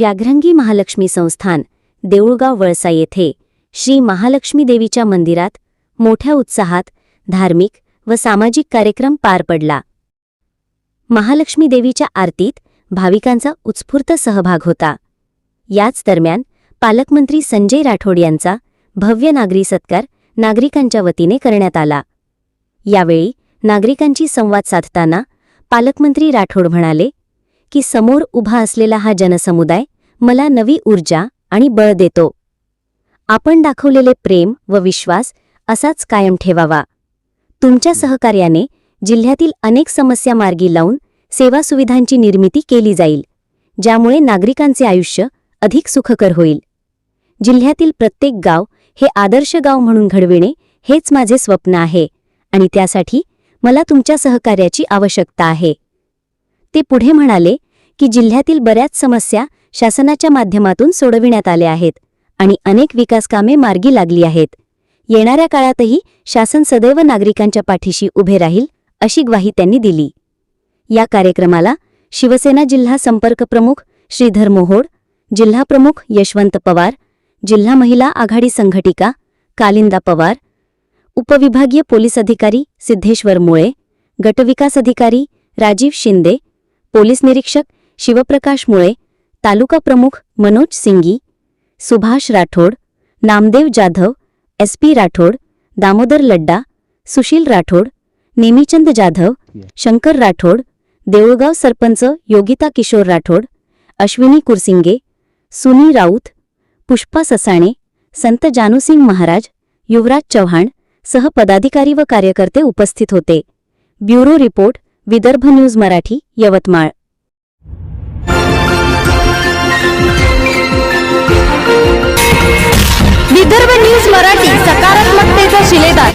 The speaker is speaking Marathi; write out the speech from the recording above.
व्याघ्रंगी महालक्ष्मी संस्थान देऊळगाव वळसा येथे श्री महालक्ष्मी देवीच्या मंदिरात मोठ्या उत्साहात धार्मिक व सामाजिक कार्यक्रम पार पडला. महालक्ष्मी देवीच्या आरतीत भाविकांचा उत्स्फूर्त सहभाग होता. याच दरम्यान पालकमंत्री संजय राठोड यांचा भव्य नागरी सत्कार नागरिकांच्या वतीने करण्यात आला. यावेळी नागरिकांची संवाद साधताना पालकमंत्री राठोड म्हणाले की समोर उभा असलेला हा जनसमुदाय मला नवी ऊर्जा आणि बळ देतो. आपण दाखवलेले प्रेम व विश्वास असाच कायम ठेवावा. तुमच्या सहकार्याने जिल्ह्यातील अनेक समस्या मार्गी लावून सेवा सुविधांची निर्मिती केली जाईल ज्यामुळे नागरिकांचे आयुष्य अधिक सुखकर होईल. जिल्ह्यातील प्रत्येक गाव हे आदर्श गाव म्हणून घडविणे हेच माझे स्वप्न आहे आणि त्यासाठी मला तुमच्या सहकार्याची आवश्यकता आहे. ते पुढे म्हणाले की जिल्ह्यातील बऱ्याच समस्या शासनाच्या माध्यमातून सोडविण्यात आल्या आहेत आणि अनेक विकासकामे मार्गी लागली आहेत. येणाऱ्या काळातही शासन सदैव नागरिकांच्या पाठीशी उभे राहील अशी ग्वाही त्यांनी दिली. या कार्यक्रमाला शिवसेना जिल्हा संपर्क प्रमुख श्रीधर मोहोड जिल्हा प्रमुख यशवंत पवार जिल्हा महिला आघाडी संघटिका कालिंदा पवार उपविभागीय पोलीस अधिकारी सिद्धेश्वर मुळे गटविकास अधिकारी राजीव शिंदे पोलीस निरीक्षक शिवप्रकाश मुळे तालुका प्रमुख मनोज सिंगी सुभाष राठोड नामदेव जाधव एस पी राठोड दामोदर लड्डा सुशील राठोड नेमीचंद जाधव शंकर राठोड देऊळगाव सरपंच योगिता किशोर राठोड अश्विनी कुरसिंगे सुनी राऊत पुष्पा ससाणे संत जानूसिंग महाराज युवराज चव्हाण सह पदाधिकारी व कार्यकर्ते उपस्थित होते. Bureau report Vidarbha news Marathi Yavatmal.